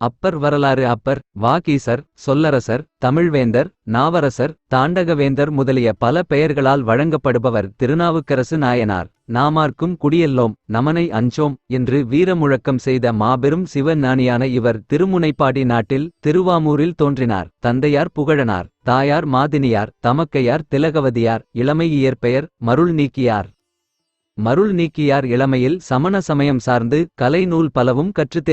அப்பர் வரலாறு அப்பர் வாகீசர் சொல்லரசர் தமிழ்வேந்தர் நாவரசர் தாண்டகவேந்தர் முதலிய பல பெயர்களால் வழங்கப்படுபவர் திருநாவுக்கரசு நாயனார். நாமார்க்கும் குடியெல்லோம் நமனை அஞ்சோம் என்று வீரமுழக்கம் செய்த மாபெரும் சிவஞானியான இவர் திருமுனைப்பாடி நாட்டில் திருவாமூரில் தோன்றினார். தந்தையார் புகழனார் தாயார் மாதினியார் தமக்கையார் திலகவதியார் இளமை இயற்பெயர் மருள் நீக்கியார் மருள் நீக்கியார் இளமையில் சமண சமயம் சார்ந்து கலை நூல் பலவும் கற்றுத்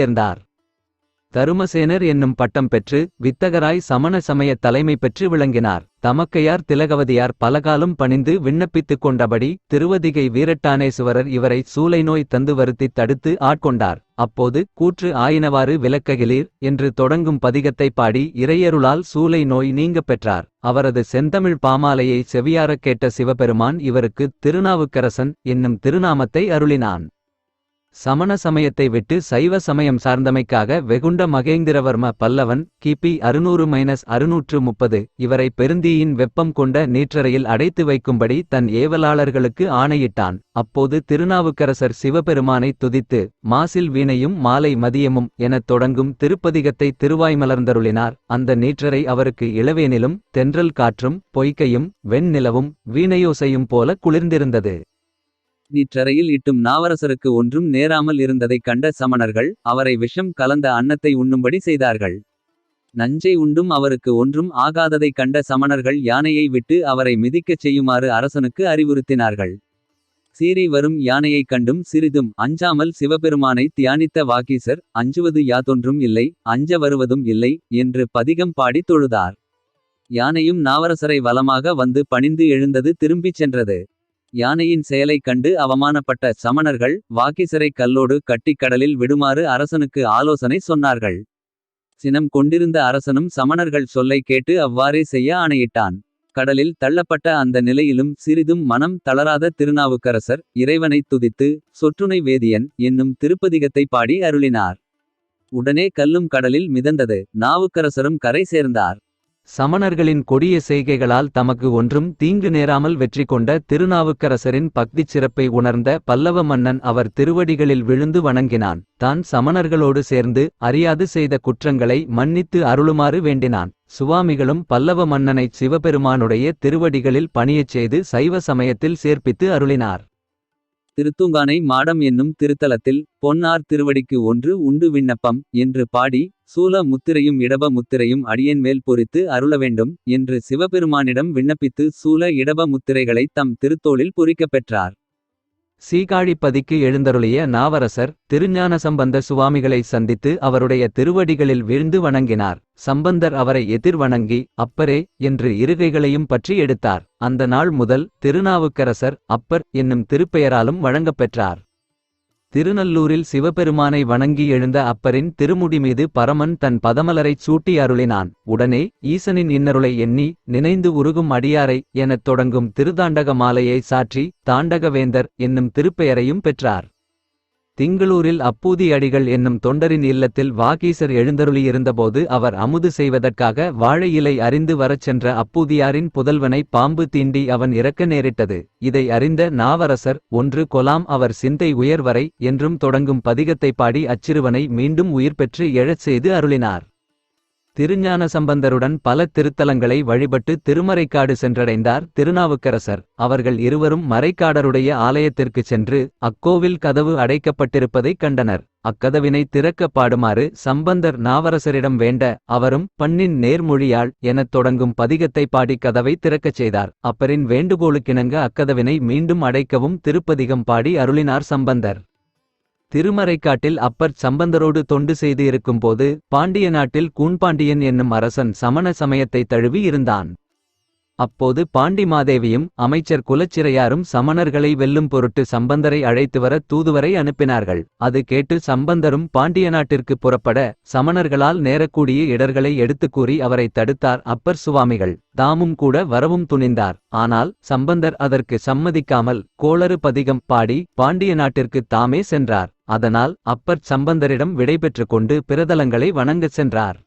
கருமசேனர் தருமசேனர் என்னும் பட்டம் பெற்று வித்தகராய் சமண சமய தலைமை பெற்று விளங்கினார். தமக்கையார் திலகவதியார் பலகாலம் பணிந்து விண்ணப்பித்துக் கொண்டபடி திருவதிகை வீரட்டானேசுவரர் இவரை சூலை நோய் தந்து வருத்தி தடுத்து ஆட்கொண்டார். அப்போது கூற்று ஆயினவாறு விளக்ககிலீர் என்று தொடங்கும் பதிகத்தை பாடி இறையருளால் சூலை நோய் நீங்கப் பெற்றார். அவரது செந்தமிழ் பாமாலையை செவியாரக் கேட்ட சிவபெருமான் இவருக்கு திருநாவுக்கரசன் என்னும் திருநாமத்தை அருளினான். சமண சமயத்தை விட்டு சைவ சமயம் சார்ந்தமைக்காக வெகுண்ட மகேந்திரவர்ம பல்லவன் கிபி அறுநூறு மைனஸ் அறுநூற்று முப்பது இவரை பெருந்தீயின் வெப்பம் கொண்ட நீற்றறையில் அடைத்து வைக்கும்படி தன் ஏவலாளர்களுக்கு ஆணையிட்டான். அப்போது திருநாவுக்கரசர் சிவபெருமானை துதித்து மாசில் வீணையும் மாலை மதியமும் எனத் தொடங்கும் திருப்பதிகத்தை திருவாய் மலர்ந்தருளினார் அந்த நீற்றரை அவருக்கு இளவேனிலும் தென்றல் காற்றும் பொய்க்கையும் வெண்ணிலவும் வீணையோசையும் போல குளிர்ந்திருந்தது. நீற்றறையில் இட்டும் நாவரசருக்கு ஒன்றும் நேராமல் இருந்ததைக் கண்ட சமணர்கள் அவரை விஷம் கலந்த அன்னத்தை உண்ணும்படி செய்தார்கள். நஞ்சை உண்டும் அவருக்கு ஒன்றும் ஆகாததைக் கண்ட சமணர்கள் யானையை விட்டு அவரை மிதிக்கச் செய்யுமாறு அரசனுக்கு அறிவுறுத்தினார்கள். சீறி வரும் யானையைக் கண்டும் சிறிதும் அஞ்சாமல் சிவபெருமானை தியானித்த வாக்கீசர் அஞ்சுவது யாதொன்றும் இல்லை அஞ்ச வருவதும் இல்லை என்று பதிகம் பாடி தொழுதார். யானையும் நாவரசரை வலமாக வந்து பணிந்து எழுந்தது திரும்பிச் சென்றது. யானையின் செயலைக் கண்டு அவமானப்பட்ட சமணர்கள் வாக்கிசரை கல்லோடு கட்டிக் கடலில் விடுமாறு அரசனுக்கு ஆலோசனை சொன்னார்கள். சினம் கொண்டிருந்த அரசனும் சமணர்கள் சொல்லை கேட்டு அவ்வாறே செய்ய ஆணையிட்டான். கடலில் தள்ளப்பட்ட அந்த நிலையிலும் சிறிதும் மனம் தளராத திருநாவுக்கரசர் இறைவனைத் துதித்து சொற்றுணை வேதியன் என்னும் திருப்பதிகத்தை பாடி அருளினார். உடனே கல்லும் கடலில் மிதந்தது. நாவுக்கரசரும் கரை சேர்ந்தார். சமணர்களின் கொடிய செய்கைகளால் தமக்கு ஒன்றும் தீங்கு நேராமல் வெற்றி கொண்ட திருநாவுக்கரசரின் பக்திச் சிறப்பை உணர்ந்த பல்லவ மன்னன் அவர் திருவடிகளில் விழுந்து வணங்கினான். தான் சமணர்களோடு சேர்ந்து அறியாது செய்த குற்றங்களை மன்னித்து அருளுமாறு வேண்டினான். சுவாமிகளும் பல்லவ மன்னனைச் சிவபெருமானுடைய திருவடிகளில் பணியச் செய்து சைவ சமயத்தில் சேர்ப்பித்து அருளினார். திருத்துங்கானை மாடம் என்னும் திருத்தலத்தில் பொன்னார் திருவடிக்கு ஒன்று உண்டு விண்ணப்பம் என்று பாடி சூல முத்திரையும் இடப முத்திரையும் அடியன் மேல் பொறித்து அருள வேண்டும் என்று சிவபெருமானிடம் விண்ணப்பித்து சூல இடப முத்திரைகளை தம் திருத்தோளில் பொறிக்கப் பெற்றார். சீகாழிப்பதிக்கு எழுந்தருளிய நாவரசர் திருஞான சம்பந்த சுவாமிகளை சந்தித்து அவருடைய திருவடிகளில் வீழ்ந்து வணங்கினார். சம்பந்தர் அவரை எதிர் வணங்கி அப்பரே என்று இருகைகளையும் பற்றி எடுத்தார். அந்த நாள் முதல் திருநாவுக்கரசர் அப்பர் என்னும் திருப்பெயராலும் வழங்கப்பெற்றார் திருநல்லூரில் சிவபெருமானை வணங்கி எழுந்த அப்பரின் திருமுடி மீது பரமன் தன் பதமலரைச் சூட்டி அருளினான். உடனே ஈசனின் இன்னருளை எண்ணி நினைந்து உருகும் அடியாரை எனத் தொடங்கும் திருதாண்டக மாலையை சாற்றி தாண்டகவேந்தர் என்னும் திருப்பெயரையும் பெற்றார். திங்களூரில் அப்பூதி அடிகள் என்னும் தொண்டரின் இல்லத்தில் வாகீசர் எழுந்தருளியிருந்தபோது அவர் அமுது செய்வதற்காக வாழை இலை அறிந்து வரச் சென்ற அப்பூதியாரின் புதல்வனை பாம்பு தீண்டி அவன் இறக்க நேரிட்டது. இதை அறிந்த நாவரசர் ஒன்று கொலாம் அவர் சிந்தை உயர்வரை என்றும் தொடங்கும் பதிகத்தை பாடி அச்சிறுவனை மீண்டும் உயிர் பெற்று எழச் செய்து அருளினார். திருஞான சம்பந்தருடன் பல திருத்தலங்களை வழிபட்டு திருமறைக்காடு சென்றடைந்தார் திருநாவுக்கரசர். அவர்கள் இருவரும் மறைக்காடருடைய ஆலயத்திற்குச் சென்று அக்கோவில் கதவு அடைக்கப்பட்டிருப்பதைக் கண்டனர். அக்கதவினை திறக்க பாடுமாறு சம்பந்தர் நாவரசரிடம் வேண்ட அவரும் பண்ணின் நேர்மொழியாள் எனத் தொடங்கும் பதிகத்தை பாடி கதவை திறக்கச் செய்தார். அப்பரின் வேண்டுகோளுக்கிணங்க அக்கதவினை மீண்டும் அடைக்கவும் திருப்பதிகம் பாடி அருளினார் சம்பந்தர். திருமறைக்காட்டில் அப்பர் சம்பந்தரோடு தொண்டு செய்து இருக்கும்போது பாண்டிய நாட்டில் கூன்பாண்டியன் என்னும் அரசன் சமண சமயத்தை தழுவி இருந்தான். அப்போது பாண்டி மாதேவியும் அமைச்சர் குலச்சிறையாரும் சமணர்களை வெல்லும் பொருட்டு சம்பந்தரை அழைத்து வர தூதுவரை அனுப்பினார்கள். அது கேட்டு சம்பந்தரும் பாண்டிய நாட்டிற்கு புறப்பட சமணர்களால் நேரக்கூடிய இடர்களை எடுத்துக் கூறி அவரை தடுத்தார் அப்பர் சுவாமிகள். தாமும் கூட வரவும் துணிந்தார். ஆனால் சம்பந்தர் அதற்கு சம்மதிக்காமல் கோளறு பதிகம் பாடி பாண்டிய நாட்டிற்கு தாமே சென்றார். அதனால் அப்பர் சம்பந்தரிடம் விடைபெற்றுக் கொண்டு பிரதலங்களை வணங்கச் சென்றார்.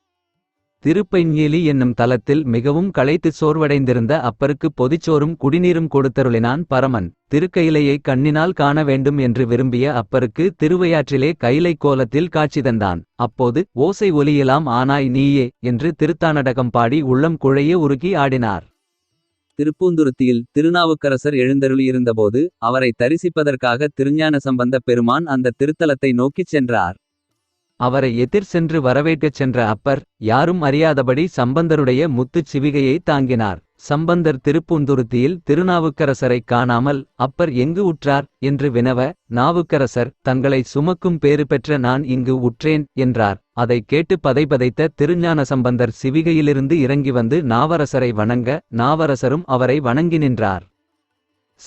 திருப்பைஞ்சேலி என்னும் தலத்தில் மிகவும் களைத்துச் சோர்வடைந்திருந்த அப்பருக்கு பொதிச்சோறும் குடிநீரும் கொடுத்தருளினான் பரமன். திருக்கையிலையை கண்ணினால் காண வேண்டும் என்று விரும்பிய அப்பருக்கு திருவையாற்றிலே கைலை கோலத்தில் காட்சி தந்தான். அப்போது ஓசை ஒலியலாம் ஆனாய் நீயே என்று திருத்தானடகம் பாடி உள்ளம் குழையே உருகி ஆடினார். திருப்பூந்துருத்தியில் திருநாவுக்கரசர் எழுந்தருளியிருந்தபோது அவரை தரிசிப்பதற்காக திருஞான சம்பந்த பெருமான் அந்த திருத்தலத்தை நோக்கிச் சென்றார். அவரை எதிர் சென்று வரவேற்கச் சென்ற அப்பர் யாரும் அறியாதபடி சம்பந்தருடைய முத்துச் சிவிகையை தாங்கினார். சம்பந்தர் திருப்பூந்துருத்தியில் திருநாவுக்கரசரைக் காணாமல் அப்பர் எங்கு உற்றார் என்று வினவ நாவுக்கரசர் தங்களை சுமக்கும் பேறு பெற்ற நான் இங்கு உற்றேன் என்றார். அதைக் கேட்டு பதைபதைத்த திருஞான சம்பந்தர் சிவிகையிலிருந்து இறங்கி வந்து நாவரசரை வணங்க நாவரசரும் அவரை வணங்கி நின்றார்.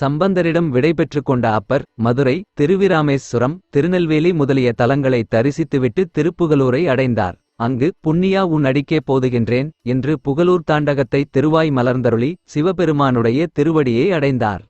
சம்பந்தரிடம் விடைபெற்றுக் கொண்ட அப்பர் மதுரை திருவிராமேஸ்வரம் திருநெல்வேலி முதலிய தலங்களை தரிசித்துவிட்டு திருப்புகலூரை அடைந்தார். அங்கு புண்ணியா உன் அடிக்கே போதுகின்றேன் என்று புகழூர் தாண்டகத்தை திருவாய் மலர்ந்தருளி சிவபெருமானுடைய திருவடியை அடைந்தார்.